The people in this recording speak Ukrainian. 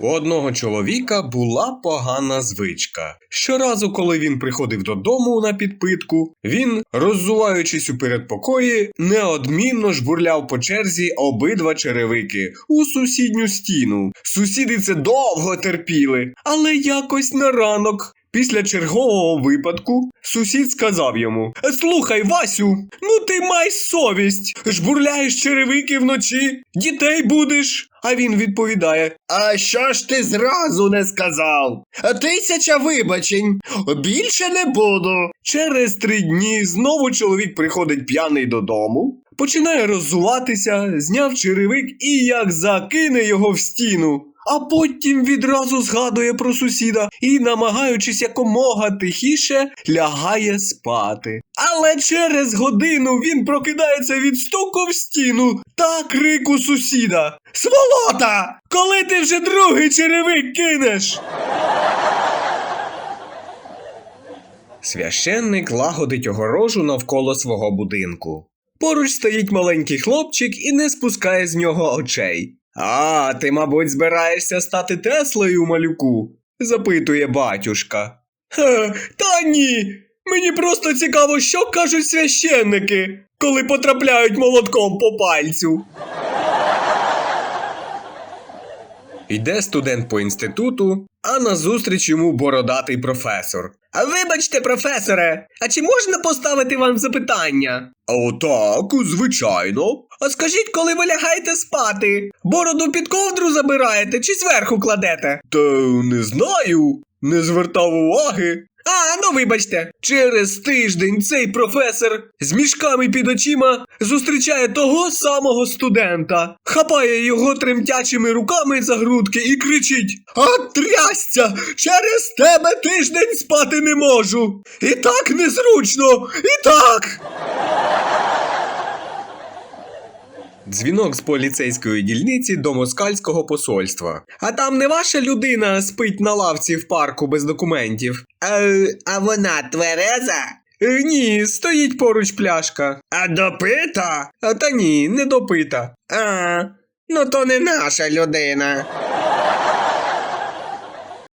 У одного чоловіка була погана звичка. Щоразу, коли він приходив додому на підпитку, він, роззуваючись у передпокої, неодмінно жбурляв по черзі обидва черевики у сусідню стіну. Сусіди це довго терпіли, але якось на ранок. Після чергового випадку сусід сказав йому: Слухай, Васю, ну ти май совість. Жбурляєш черевики вночі, дітей будеш. А він відповідає: А що ж ти зразу не сказав? Тисяча вибачень. Більше не буду. Через три дні знову чоловік приходить п'яний додому, починає роззуватися, зняв черевик і як закине його в стіну. А потім відразу згадує про сусіда і, намагаючись якомога тихіше, лягає спати. Але через годину він прокидається від стуку в стіну та крику сусіда: Сволота! Коли ти вже другий черевик кинеш? Священник лагодить огорожу навколо свого будинку. Поруч стоїть маленький хлопчик і не спускає з нього очей. А, ти, мабуть, збираєшся стати Теслою, малюку? запитує батюшка. Та ні. Мені просто цікаво, що кажуть священники, коли потрапляють молотком по пальцю. Йде студент по інституту, а назустріч йому бородатий професор. А вибачте, професоре, а чи можна поставити вам запитання? О, так, звичайно. А скажіть, коли ви лягаєте спати, бороду під ковдру забираєте чи зверху кладете? Та не знаю, не звертав уваги. А, ну вибачте, через тиждень цей професор з мішками під очима зустрічає того самого студента, хапає його тремтячими руками за грудки і кричить: А трясця! Через тебе тиждень спати не можу! І так незручно! І так! Дзвінок з поліцейської дільниці до москальського посольства. А там не ваша людина спить на лавці в парку без документів. А, а вона твереза? Е, ні, стоїть поруч пляшка. А допита? А та ні, не допита. А, ну то не наша людина.